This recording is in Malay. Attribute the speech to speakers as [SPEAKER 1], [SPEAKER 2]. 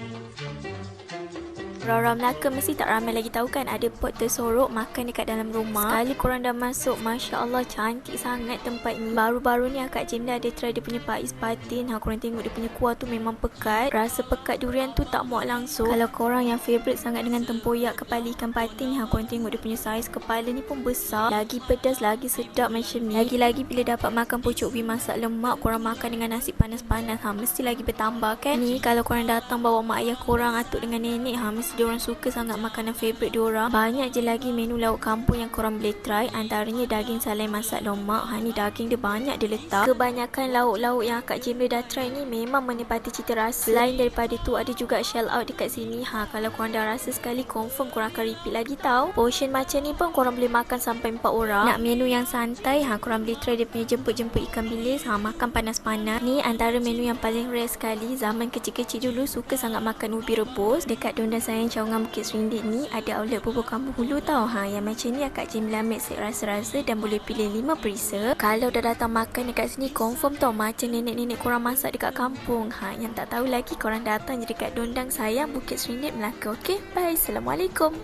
[SPEAKER 1] Música Orang-orang Melaka mesti tak ramai lagi tahu kan ada pot tersorok makan dekat dalam rumah. Sekali korang dah masuk, Masya Allah cantik sangat tempat ni. Baru-baru ni Kak Jimda ada try dia punya pais patin. Ha, korang tengok dia punya kuah tu memang pekat. Rasa pekat durian tu tak muak langsung. Kalau korang yang favourite sangat dengan tempoyak kepala ikan patin ni, ha, korang tengok dia punya saiz kepala ni pun besar. Lagi pedas, lagi sedap macam ni. Lagi-lagi bila dapat makan pucuk ubi masak lemak, korang makan dengan nasi panas-panas. Ha, mesti lagi bertambah kan? Ni kalau korang datang bawa mak ayah korang atuk dengan nenek, ha, mesti dia orang suka sangat makanan favourite dia orang. Banyak je lagi menu lauk kampung yang korang boleh try. Antaranya daging salai masak lemak. Ha ni daging dia banyak dia letak. Kebanyakan lauk-lauk yang Kak Jim dah try ni memang menepati cita rasa. Selain daripada tu ada juga shell out dekat sini. Ha kalau korang dah rasa sekali confirm korang akan repeat lagi tau. Portion macam ni pun korang boleh makan sampai 4 orang. Nak menu yang santai ha korang boleh try dia punya jemput-jemput ikan bilis. Ha makan panas-panas. Ni antara menu yang paling rare sekali. Zaman kecil-kecil dulu suka sangat makan ubi rebus. Dekat Donda Sayang Cawangan Bukit Serindit ni ada outlet bubur kampung hulu tau. Ha, yang macam ni Kak Jimla make set rasa-rasa dan boleh pilih 5 perisa. Kalau dah datang makan dekat sini confirm tau macam nenek-nenek korang masak dekat kampung. Ha, yang tak tahu lagi korang datang je dekat Dondang Sayang Bukit Serindit Melaka. Okey, bye. Assalamualaikum.